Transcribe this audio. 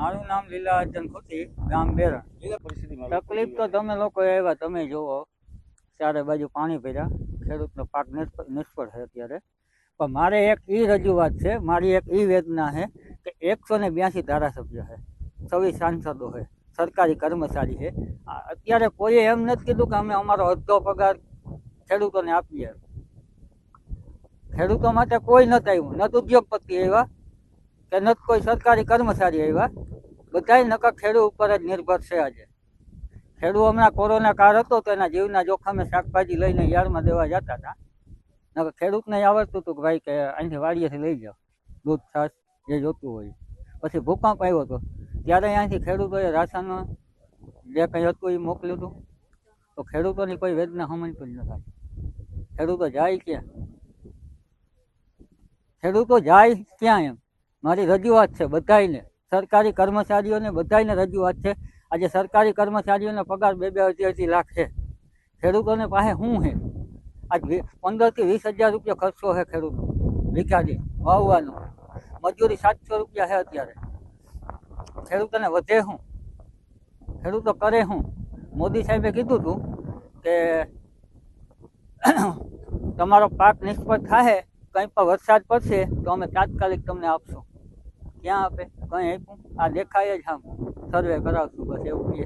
મારું નામ લીલા અર્જન ખોટી, ગામ બેરણ. તકલીફ તો તમે લોકો આવ્યા તમે જુઓ ચારે બાજુ પાણી ભર્યા. ખેડૂતનો પાક નિષ્ફળ છે અત્યારે. પણ મારે એક એ રજૂઆત છે, મારી એક એ વેદના છે કે એકસો ને બ્યાસી ધારાસભ્ય છે. છવ્વીસ સાંસદો છે, સરકારી કર્મચારી છે. અત્યારે કોઈએ એમ નથી કીધું કે અમે અમારો અડધો પગાર ખેડૂતોને આપીએ. ખેડૂતો માટે કોઈ નથી આવ્યું. નથી ઉદ્યોગપતિ આવ્યા કે નથી કોઈ સરકારી કર્મચારી આવ્યા. બધાય નકર ખેડૂ ઉપર જ નિર્ભર છે આજે. ખેડૂત હમણાં કોરોના કાળ હતો તો એના જીવના જોખમે શાકભાજી લઈને યાર્ડમાં દેવા જતા હતા. નકર ખેડૂતને આવડતું હતું કે ભાઈ કે અહીંથી વાડીએથી લઈ જાઓ. દૂધ, છાશ, જે જોતું હોય. પછી ભૂકંપ આવ્યો હતો ત્યારે અહીંયાથી ખેડૂતોએ રાશન જે કંઈ હતું એ મોકલ્યું હતું. તો ખેડૂતોની કોઈ વેદના સમજતું જ થાય. ખેડૂતો જાય ક્યાં? ખેડૂતો જાય ક્યાં એમ? મારી રજૂઆત છે બધાયને. સરકારી કર્મચારીઓને બધાને રજૂઆત છે. આજે સરકારી કર્મચારીઓને પગાર બે બે અઢી અઢી લાખ છે. ખેડૂતોને પાસે શું છે? આજ પંદરથી વીસ હજાર રૂપિયા ખર્ચો છે ખેડૂતો વીઘાથી વાવવાનો. મજૂરી સાતસો રૂપિયા છે અત્યારે. ખેડૂતોને વધે શું? ખેડૂતો કરે શું? મોદી સાહેબે કીધું હતું કે તમારો પાક નિષ્ફળ થાય કંઈ પણ વરસાદ પડશે તો અમે તાત્કાલિક તમને આપશું. ક્યાં આપે કંઈ આપ્યું? આ દેખાય જ આમ. સર્વે કરાવશું બસ એવું છે